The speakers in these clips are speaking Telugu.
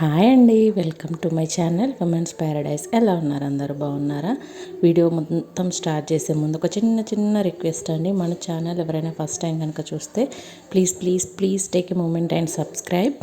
హాయ్ అండి welcome to my channel Women's Paradise. ఎలా ఉన్నారు అందరూ? బాగున్నారా? వీడియో మొత్తం స్టార్ట్ చేసే ముందు ఒక చిన్న చిన్న రిక్వెస్ట్ అండి. మన ఛానల్ ఎవరైనా ఫస్ట్ టైం కనుక చూస్తే please please please take a moment and subscribe.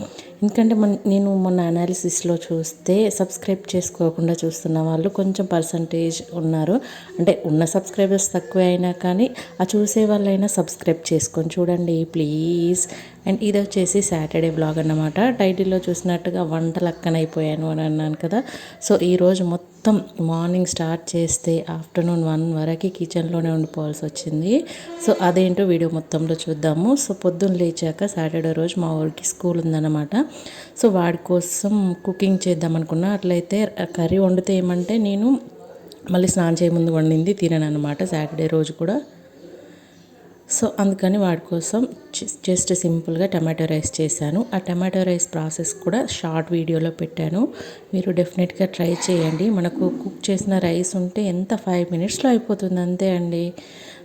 ఎందుకంటే మన నేను మొన్న అనాలిసిస్లో చూస్తే సబ్స్క్రైబ్ చేసుకోకుండా చూస్తున్న వాళ్ళు కొంచెం పర్సంటేజ్ ఉన్నారు. అంటే ఉన్న సబ్స్క్రైబర్స్ తక్కువే అయినా కానీ ఆ చూసే వాళ్ళైనా సబ్స్క్రైబ్ చేసుకొని చూడండి ప్లీజ్. అండ్ ఇది వచ్చేసి సాటర్డే బ్లాగ్ అన్నమాట. టైటిల్లో చూసినట్టుగా వన్ వంటలు అక్కనైపోయాను అని అన్నాను కదా. సో ఈరోజు మొత్తం మార్నింగ్ స్టార్ట్ చేస్తే ఆఫ్టర్నూన్ వన్ వరకు కిచెన్లోనే ఉండిపోవాల్సి వచ్చింది సో అదేంటో వీడియో మొత్తంలో చూద్దాము. సో పొద్దున్న లేచాక సాటర్డే రోజు మా ఊరికి స్కూల్ ఉందన్నమాట. సో వాడి కోసం కుకింగ్ చేద్దాం అనుకున్నా అట్లయితే కర్రీ వండితే ఏమంటే నేను మళ్ళీ స్నానం చేయముందు వండింది తినను అనమాట సాటర్డే రోజు కూడా. సో అందుకని వాడి కోసం జస్ట్ సింపుల్గా టమాటో రైస్ చేశాను. ఆ టమాటో రైస్ ప్రాసెస్ కూడా షార్ట్ వీడియోలో పెట్టాను. మీరు డెఫినెట్గా ట్రై చేయండి. మనకు కుక్ చేసిన రైస్ ఉంటే ఎంత ఫైవ్ మినిట్స్లో అయిపోతుంది అంతే అండి.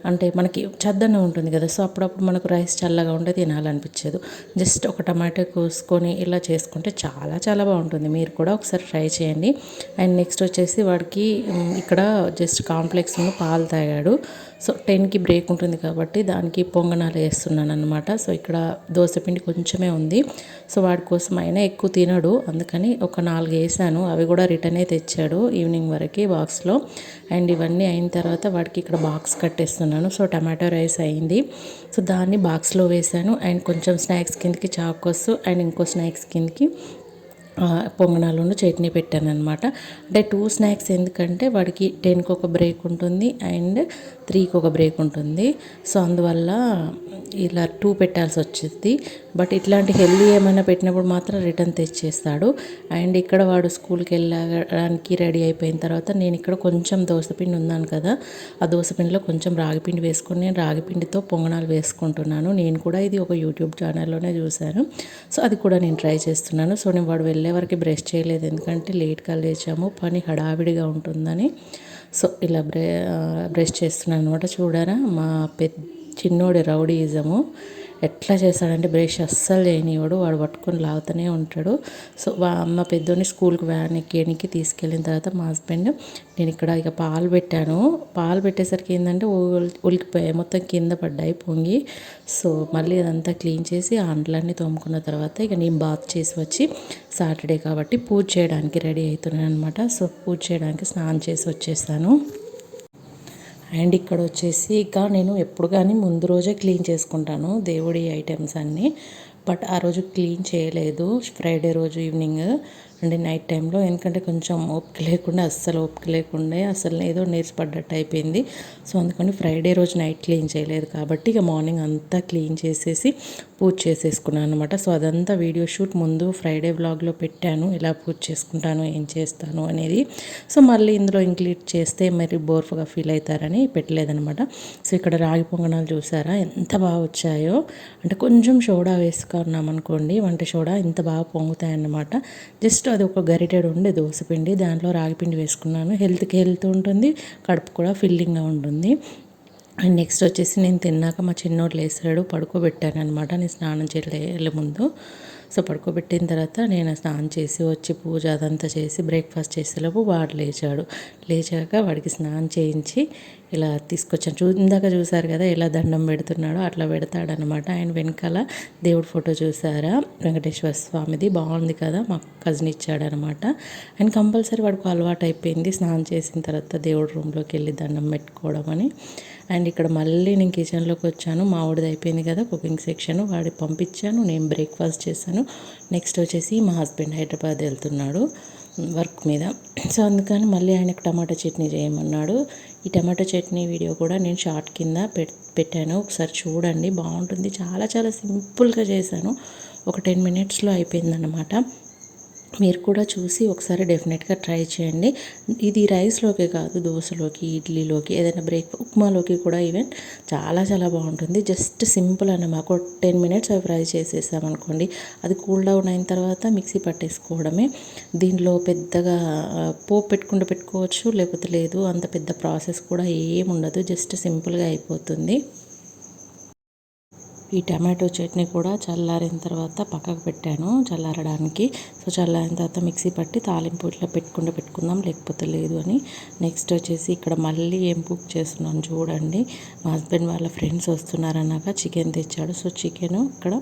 అంటే మనకి చద్దన్న ఉంటుంది కదా సో అప్పుడప్పుడు మనకు రైస్ చల్లగా ఉంటే తినాలనిపించదు. జస్ట్ ఒక టమాటో కోసుకొని ఇలా చేసుకుంటే చాలా చాలా బాగుంటుంది. మీరు కూడా ఒకసారి ట్రై చేయండి. అండ్ నెక్స్ట్ వచ్చేసి వాడికి ఇక్కడ జస్ట్ కాంప్లెక్స్ పాలు తాగాడు. సో టెన్కి బ్రేక్ ఉంటుంది కాబట్టి దానికి పొంగనాలు వేస్తున్నాను అనమాట సో ఇక్కడ దోశపిండి కొంచెమే ఉంది. సో వాడి కోసం ఆయన ఎక్కువ తినడు. అందుకని ఒక నాలుగు వేసాను. అవి కూడా రిటర్నే తెచ్చాడు ఈవినింగ్ వరకు బాక్స్లో. అండ్ ఇవన్నీ అయిన తర్వాత వాడికి ఇక్కడ బాక్స్ కట్టేస్తున్నాను. సో టమాటో రైస్ అయింది. సో దాన్ని బాక్స్లో వేసాను. అండ్ కొంచెం స్నాక్స్ కిందకి చాకోస్ అండ్ ఇంకో స్నాక్స్ కిందకి పొంగనాలను చట్నీ పెట్టాను అనమాట అంటే టూ స్నాక్స్ ఎందుకంటే వాడికి టెన్కి ఒక బ్రేక్ ఉంటుంది అండ్ త్రీకి ఒక బ్రేక్ ఉంటుంది. సో అందువల్ల ఇలా టూ పెట్టాల్సి వచ్చింది. బట్ ఇట్లాంటి హెల్దీ ఏమైనా పెట్టినప్పుడు మాత్రం రిటర్న్ తెచ్చేస్తాడు. అండ్ ఇక్కడ వాడు స్కూల్కి వెళ్ళడానికి రెడీ అయిపోయిన తర్వాత నేను ఇక్కడ కొంచెం దోశపిండి ఉన్నాను కదా ఆ దోశపిండిలో కొంచెం రాగిపిండి వేసుకొని నేను రాగిపిండితో పొంగనాలు వేసుకుంటున్నాను. నేను కూడా ఇది ఒక యూట్యూబ్ ఛానల్లోనే చూశాను. సో అది కూడా నేను ట్రై చేస్తున్నాను. సో నేను వాడు వెళ్ళే వరకు బ్రష్ చేయలేదు. ఎందుకంటే లేట్గా లేచాము. పని హడావిడిగా ఉంటుందని. సో ఇలా బ్రే బ్రష్ చేస్తున్నాను అనమాట చూడారా? మా పెద్ద చిన్నోడి రౌడీయిజము ఎట్లా చేస్తాడంటే బ్రష్ అస్సలు చేయనివాడు వాడు పట్టుకొని లాగుతూనే ఉంటాడు. సో అమ్మ పెద్దోని స్కూల్కి వ్యాన్ ఎక్కేయడానికి తీసుకెళ్ళిన తర్వాత మా హస్బెండ్ నేను ఇక్కడ ఇక పాలు పెట్టాను. పాలు పెట్టేసరికి ఏంటంటే ఉలికిపోయాయి మొత్తం కింద పడ్డాయి పొంగి. సో మళ్ళీ అదంతా క్లీన్ చేసి అండ్లన్నీ తోముకున్న తర్వాత ఇక నేను బాత్ చేసి వచ్చి సాటర్డే కాబట్టి పూజ చేయడానికి రెడీ అవుతున్నాను అనమాట సో పూజ చేయడానికి స్నానం చేసి వచ్చేసాను అండ్ ఇక్కడ వచ్చేసి ఇక నేను ఎప్పుడు కానీ ముందు రోజే క్లీన్ చేసుకుంటాను దేవుడి ఐటమ్స్ అన్నీ. బట్ ఆ రోజు క్లీన్ చేయలేదు. ఫ్రైడే రోజు ఈవినింగ్ అంటే నైట్ టైంలో ఎందుకంటే కొంచెం ఓపిక లేకుండా అస్సలు ఓపిక లేకుండా అసలు ఏదో నీర్చిపడ్డట్టు అయిపోయింది. సో అందుకని ఫ్రైడే రోజు నైట్ క్లీన్ చేయలేదు. కాబట్టి ఇక మార్నింగ్ అంతా క్లీన్ చేసేసి పూజ చేసేసుకున్నాను అనమాట సో అదంతా వీడియో షూట్ ముందు ఫ్రైడే వ్లాగ్లో పెట్టాను. ఎలా పూజ చేసుకుంటాను ఏం చేస్తాను అనేది. సో మళ్ళీ ఇందులో ఇంక్లూడ్ చేస్తే మరి బోర్ఫ్గా ఫీల్ అవుతారని పెట్టలేదనమాట సో ఇక్కడ రాగి పొంగనాలు చూసారా? ఎంత బాగా వచ్చాయో. అంటే కొంచెం సోడా వేసుకున్నాం అనుకోండి వంట సోడా ఇంత బాగా పొంగుతాయన్నమాట. జస్ట్ అది ఒక గరిటెడు ఉండే దోశపిండి దాంట్లో రాగిపిండి వేసుకున్నాను. హెల్త్కి హెల్త్ ఉంటుంది కడుపు కూడా ఫిల్లింగ్గా ఉంటుంది. అండ్ నెక్స్ట్ వచ్చేసి నేను తిన్నాక మా చిన్నోడు లేసాడు పడుకోబెట్టాను అనమాట నేను స్నానం చేయలే ముందు. సో పడుకోబెట్టిన తర్వాత నేను స్నానం చేసి వచ్చి పూజ అదంతా చేసి బ్రేక్ఫాస్ట్ చేసేలోపు వాడు లేచాడు. లేచాక వాడికి స్నానం చేయించి ఇలా తీసుకొచ్చాను. చూ ఇందాక చూసారు కదా ఎలా దండం పెడుతున్నాడో అట్లా పెడతాడనమాట ఆయన వెనకాల దేవుడి ఫోటో చూసారా? వెంకటేశ్వర స్వామిది. బాగుంది కదా మా కజిన్ ఇచ్చాడనమాట అండ్ కంపల్సరీ వాడికి అలవాటు అయిపోయింది స్నానం చేసిన తర్వాత దేవుడి రూమ్లోకి వెళ్ళి దండం పెట్టుకోవడం అని. అండ్ ఇక్కడ మళ్ళీ నేను కిచెన్లోకి వచ్చాను. మా ఊడిది అయిపోయింది కదా కుకింగ్ సెక్షన్. వాడి పంపించాను. నేను బ్రేక్ఫాస్ట్ చేశాను. నెక్స్ట్ వచ్చేసి మా హస్బెండ్ హైదరాబాద్ వెళ్తున్నాడు వర్క్ మీద. సో అందుకని మళ్ళీ ఆయనకు టమాటా చట్నీ చేయమన్నాడు. ఈ టమాటా చట్నీ వీడియో కూడా నేను షార్ట్ కింద పెట్టాను. ఒకసారి చూడండి. బాగుంటుంది. చాలా చాలా సింపుల్గా చేశాను. ఒక టెన్ మినిట్స్లో అయిపోయిందన్నమాట. మీరు కూడా చూసి ఒకసారి డెఫినెట్గా ట్రై చేయండి. ఇది రైస్లోకి కాదు దోశలోకి ఇడ్లీలోకి ఏదైనా బ్రేక్ ఉప్మాలోకి కూడా ఈవెన్ చాలా చాలా బాగుంటుంది. జస్ట్ సింపుల్ అన్నమాట. ఒక టెన్ మినిట్స్ అవి ఫ్రై చేసేసామనుకోండి అది కూల్ డౌన్ అయిన తర్వాత మిక్సీ పట్టేసుకోవడమే. దీనిలో పెద్దగా పోపు పెట్టుకుంటూ పెట్టుకోవచ్చు లేకపోతే లేదు అంత పెద్ద ప్రాసెస్ కూడా ఏముండదు. జస్ట్ సింపుల్గా అయిపోతుంది. ఈ టమాటో చట్నీ కూడా చల్లారిన తర్వాత పక్కకు పెట్టాను చల్లారడానికి. సో చల్లారిన తర్వాత మిక్సీ పట్టి తాలింపు ఇట్లా పెట్టుకుంటే పెట్టుకుందాం లేకపోతే లేదు అని. నెక్స్ట్ వచ్చేసి ఇక్కడ మళ్ళీ ఏం కుక్ చేస్తున్నాను చూడండి. మా హస్బెండ్ వాళ్ళ ఫ్రెండ్స్ వస్తున్నారన్నాక చికెన్ తెచ్చాడు. సో చికెన్ ఇక్కడ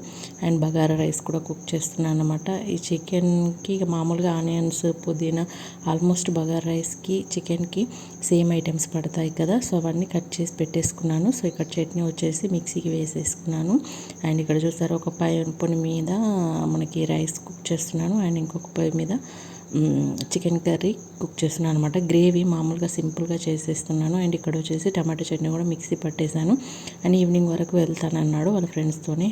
అండ్ బగారా రైస్ కూడా కుక్ చేస్తున్నాను అనమాట ఈ చికెన్కి మామూలుగా ఆనియన్స్ పుదీనా ఆల్మోస్ట్ బగారా రైస్కి చికెన్కి సేమ్ ఐటమ్స్ పడతాయి కదా. సో అవన్నీ కట్ చేసి పెట్టేసుకున్నాను. సో ఇక్కడ చట్నీ వచ్చేసి మిక్సీకి వేసేసుకున్నాను. అండ్ ఇక్కడ చూసారు ఒక పై పొని మీద మనకి రైస్ కుక్ చేస్తున్నాను. అండ్ ఇంకొక పొయ్యి మీద చికెన్ కర్రీ కుక్ చేస్తున్నాను అనమాట గ్రేవీ మామూలుగా సింపుల్గా చేసేస్తున్నాను. అండ్ ఇక్కడ వచ్చేసి టమాటో చట్నీ కూడా మిక్సీ పట్టేశాను. అండ్ ఈవినింగ్ వరకు వెళ్తానన్నాడు వాళ్ళ ఫ్రెండ్స్తోనే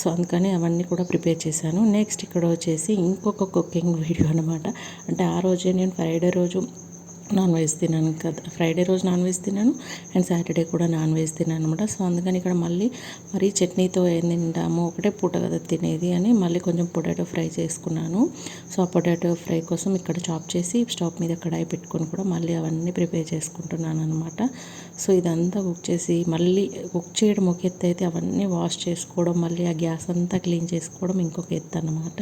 సో అందుకని అవన్నీ కూడా ప్రిపేర్ చేశాను. నెక్స్ట్ ఇక్కడ వచ్చేసి ఇంకొక కుకింగ్ వీడియో అనమాట అంటే ఆ రోజే నేను ఫ్రైడే రోజు నాన్ వెజ్ తిన్నాను కదా. ఫ్రైడే రోజు నాన్ వెజ్ తిన్నాను అండ్ సాటర్డే కూడా నాన్ వెజ్ తిన్నాను అనమాట సో అందుకని ఇక్కడ మళ్ళీ మరి చట్నీతో ఏం తింటాము ఒకటే పూట కదా తినేది అని మళ్ళీ కొంచెం పొటాటో ఫ్రై చేసుకున్నాను. సో ఆ పొటాటో ఫ్రై కోసం ఇక్కడ చాప్ చేసి స్టవ్ మీద కడాయి పెట్టుకొని కూడా మళ్ళీ అవన్నీ ప్రిపేర్ చేసుకుంటున్నాను అనమాట సో ఇదంతా కుక్ చేసి మళ్ళీ కుక్ చేయడం ఒక ఎత్తు అయితే అవన్నీ వాష్ చేసుకోవడం మళ్ళీ ఆ గ్యాస్ అంతా క్లీన్ చేసుకోవడం ఇంకొక ఎత్తు అనమాట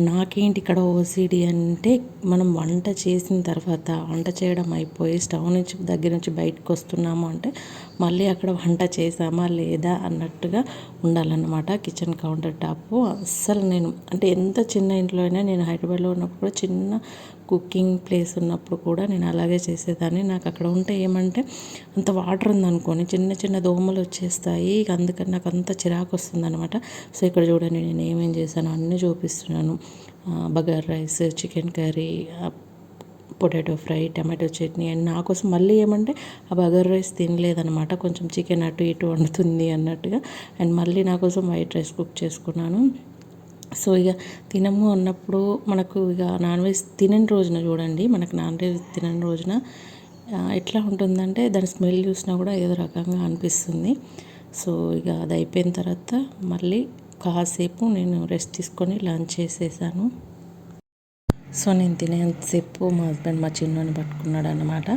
నాకేంటి ఇక్కడ ఓసిడి అంటే మనం వంట చేసిన తర్వాత వంట చేయడం అయిపోయి స్టవ్ నుంచి దగ్గర నుంచి బయటకు వస్తున్నాము అంటే మళ్ళీ అక్కడ వంట చేసామా లేదా అన్నట్టుగా ఉండాలన్నమాట కిచెన్ కౌంటర్ టాప్. అస్సలు నేను అంటే ఎంత చిన్న ఇంట్లో అయినా నేను హైదరాబాద్లో ఉన్నప్పుడు చిన్న కుకింగ్ ప్లేస్ ఉన్నప్పుడు కూడా నేను అలాగే చేసేదాన్ని. నాకు అక్కడ ఉంటే ఏమంటే అంత వాటర్ ఉందనుకోని చిన్న చిన్న దోమలు వచ్చేస్తాయి అందుకని నాకు అంత చిరాకు వస్తుందనమాట సో ఇక్కడ చూడండి నేను ఏమేం చేశాను అన్నీ చూపిస్తున్నాను. Bagara rice chicken curry potato fry tomato chutney and నా కోసం మళ్ళీ ఏమంటే ఆ బగర్ రైస్ తినలేదనమాట కొంచెం చికెన్ అటు ఇటు వండుతుంది అన్నట్టుగా. అండ్ మళ్ళీ నా కోసం వైట్ రైస్ కుక్ చేసుకున్నాను. సో ఇక తినము అన్నప్పుడు మనకు ఇక నాన్ వెజ్ తినని రోజున చూడండి మనకు నాన్ వెజ్ తినని రోజున ఎట్లా ఉంటుందంటే దాని స్మెల్ చూసినా కూడా ఏదో రకంగా అనిపిస్తుంది. సో ఇక అది అయిపోయిన తర్వాత మళ్ళీ కాసేపు నేను రెస్ట్ తీసుకొని లంచ్ చేసేసాను. సో నేను తినేంతసేపు మా హస్బెండ్ మా చిన్నని పట్టుకున్నాడు అనమాట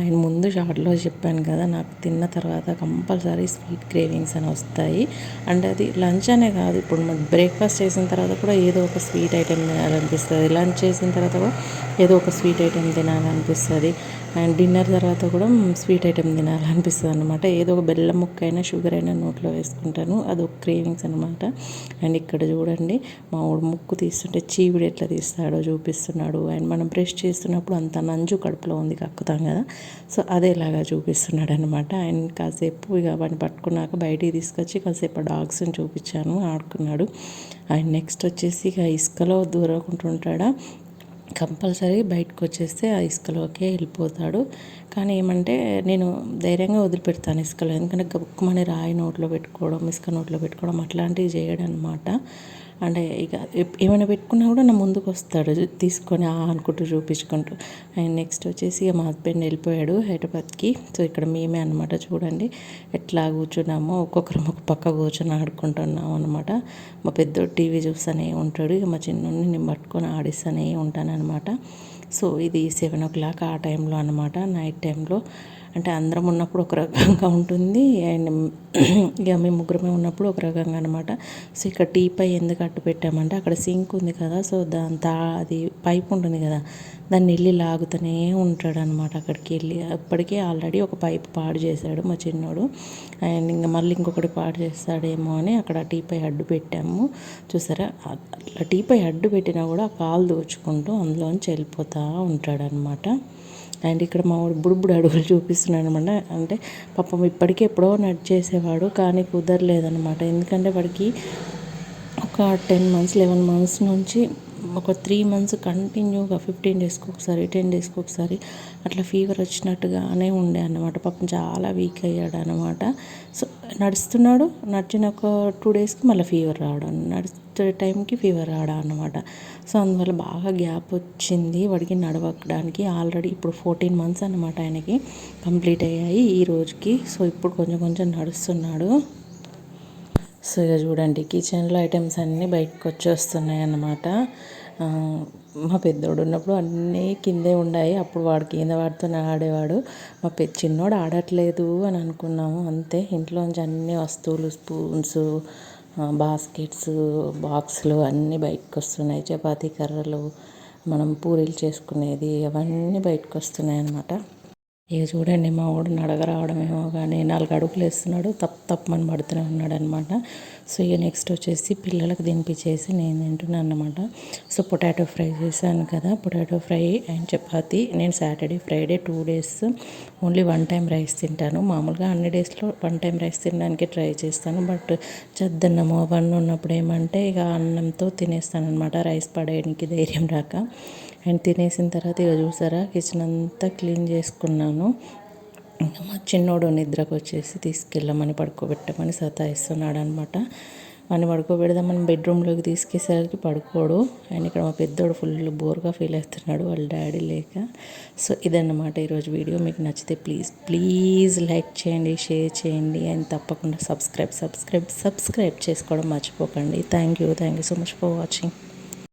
అండ్ ముందు షార్ట్లో చెప్పాను కదా నాకు తిన్న తర్వాత కంపల్సరీ స్వీట్ క్రేవింగ్స్ అని వస్తాయి. అండ్ అది లంచ్ అనే కాదు ఇప్పుడు మనం బ్రేక్ఫాస్ట్ చేసిన తర్వాత కూడా ఏదో ఒక స్వీట్ ఐటెం తినాలనిపిస్తుంది. లంచ్ చేసిన తర్వాత కూడా ఏదో ఒక స్వీట్ ఐటెం తినాలనిపిస్తుంది. అండ్ డిన్నర్ తర్వాత కూడా స్వీట్ ఐటెం తినాలనిపిస్తుంది అనమాట ఏదో ఒక బెల్లం ముక్క అయినా షుగర్ అయినా నోట్లో వేసుకుంటాను. అది ఒక క్రేవింగ్స్ అనమాట అండ్ ఇక్కడ చూడండి మా ఊడు ముక్కు తీస్తుంటే చీవిడి ఎట్లా తీస్తాడో చూపిస్తున్నాడు అండ్ మనం బ్రష్ చేస్తున్నప్పుడు అంత నంజు కడుపులో ఉంది కక్కుతాం కదా. సో అదేలాగా చూపిస్తున్నాడు అనమాట అండ్ కాసేపు ఇక వాడిని పట్టుకున్నాక బయటికి తీసుకొచ్చి కాసేపు డాగ్స్ని చూపించాను ఆడుకున్నాడు. అండ్ నెక్స్ట్ వచ్చేసి ఇక ఇసుకలో దూరకుంటుంటాడా? కంపల్సరీ బయటకు వచ్చేస్తే ఆ ఇసుకలోకే వెళ్ళిపోతాడు. కానీ ఏమంటే నేను ధైర్యంగా వదిలిపెడతాను ఇసుకలో ఎందుకంటే గబుక్కుమని రాయి నోట్లో పెట్టుకోవడం ఇసుక నోట్లో పెట్టుకోవడం అట్లాంటివి చేయడం అనమాట అంటే ఇక ఏమైనా పెట్టుకున్నా కూడా నా ముందుకు వస్తాడు. తీసుకొని అనుకుంటూ చూపించుకుంటూ. అండ్ నెక్స్ట్ వచ్చేసి ఇక మా హస్బెండ్ వెళ్ళిపోయాడు హైదరాబాద్కి. సో ఇక్కడ మేమే అనమాట చూడండి. ఎట్లా కూర్చున్నామో ఒక్కొక్కరం ఒక పక్క కూర్చొని ఆడుకుంటున్నాము అనమాట మా పెద్ద టీవీ చూస్తూనే ఉంటాడు. ఇక మా చిన్నోడిని నేను పట్టుకొని ఆడిస్తూనే ఉంటానన్నమాట. సో ఇది సెవెన్ ఓ క్లాక్ ఆ టైంలో అనమాట నైట్ టైంలో. అంటే అందరం ఉన్నప్పుడు ఒక రకంగా ఉంటుంది. అండ్ ఇక మేము ముగ్గురమే ఉన్నప్పుడు ఒక రకంగా అనమాట సో ఇక్కడ టీ పై ఎందుకు అట్టు పెట్టామంటే అక్కడ సింక్ ఉంది కదా సో దాని తా అది పైప్ ఉంటుంది కదా దాన్ని వెళ్ళి లాగుతూనే ఉంటాడు అనమాట అక్కడికి వెళ్ళి. అప్పటికే ఆల్రెడీ ఒక పైప్ పాడు చేశాడు మా చిన్నోడు. అండ్ ఇంకా మళ్ళీ ఇంకొకటి పాడు చేస్తాడేమో అని అక్కడ టీ పై అడ్డు పెట్టాము. చూసారా? అట్లా టీ పై అడ్డు పెట్టినా కూడా కాలు దోచుకుంటూ అందులోంచి వెళ్ళిపోతూ ఉంటాడనమాట అండ్ ఇక్కడ మా వాడు బుడుబుడు అడుగులు చూపిస్తున్నాడు అనమాట అంటే పాపం ఇప్పటికీ ఎప్పుడో నడిచేసేవాడు కానీ కుదరలేదనమాట ఎందుకంటే వాడికి ఒక టెన్ మంత్స్ లెవెన్ మంత్స్ నుంచి ఒక త్రీ మంత్స్ కంటిన్యూగా ఫిఫ్టీన్ డేస్కి ఒకసారి టెన్ డేస్కి ఒకసారి అట్లా ఫీవర్ వచ్చినట్టుగానే ఉండే అన్నమాట. పాపం చాలా వీక్ అయ్యాడు అనమాట సో నడుస్తున్నాడు. నడిచిన ఒక టూ డేస్కి మళ్ళీ ఫీవర్ రావడం టైంకి ఫీవర్ రావడం అనమాట సో అందువల్ల బాగా గ్యాప్ వచ్చింది. వాడికి నడవడానికి ఆల్రెడీ ఇప్పుడు ఫోర్టీన్ మంత్స్ అనమాట ఆయనకి. కంప్లీట్ అయ్యాయి ఈ రోజుకి. సో ఇప్పుడు కొంచెం కొంచెం నడుస్తున్నాడు. సో ఇక చూడండి కిచెన్లో ఐటమ్స్ అన్నీ బయటకు వచ్చేస్తున్నాయి అన్నమాట. మా పెద్దోడు ఉన్నప్పుడు అన్నీ కిందే ఉన్నాయి అప్పుడు వాడు కింద వాడుతూనే ఆడేవాడు. మా పె చిన్నోడు ఆడట్లేదు అని అనుకున్నాము. అంతే. ఇంట్లోంచి అన్ని వస్తువులు స్పూన్స్ బాస్కెట్స్ బాక్సులు అన్నీ బయటకు వస్తున్నాయి చపాతీ కర్రలు మనం పూరీలు చేసుకునేది అవన్నీ బయటకు వస్తున్నాయి అన్నమాట ఇక చూడండి మా వాడు నడగ రావడమేమో కానీ నాలుగు అడుగులు వేస్తున్నాడు. తప్పు తప్పమని పడుతూనే ఉన్నాడు అనమాట సో ఇక నెక్స్ట్ వచ్చేసి పిల్లలకు తినిపించేసి నేను తింటున్నాను అనమాట సో పొటాటో ఫ్రై చేశాను కదా పొటాటో ఫ్రై అండ్ చపాతి. నేను Saturday Friday two days only one time rice తింటాను. మామూలుగా అన్ని డేస్లో వన్ టైం రైస్ తినడానికి ట్రై చేస్తాను. బట్ చద్దన్నమో అవన్నీ ఉన్నప్పుడు ఏమంటే ఇక అన్నంతో తినేస్తాను అనమాట రైస్ పడేయడానికి ధైర్యం రాక. అండ్ తినేసిన తర్వాత ఇక చూసారా కిచెన్ అంతా క్లీన్ చేసుకున్నాను. మా చిన్నోడు నిద్రకు వచ్చేసి తీసుకెళ్ళమని పడుకోబెట్టమని సతాయిస్తున్నాడు అనమాట వాడిని పడుకోబెడదామని బెడ్రూమ్లోకి తీసుకెసరికి పడుకోడు. అండ్ ఇక్కడ మా పెద్దోడు ఫుల్ బోర్గా ఫీల్ అవుతున్నాడు వాళ్ళ డాడీ లేక. సో ఇదన్నమాట ఈరోజు వీడియో. మీకు నచ్చితే ప్లీజ్ ప్లీజ్ లైక్ చేయండి షేర్ చేయండి. అండ్ తప్పకుండా సబ్స్క్రైబ్ సబ్స్క్రైబ్ సబ్స్క్రైబ్ చేసుకోవడం మర్చిపోకండి. Thank you thank you so much for watching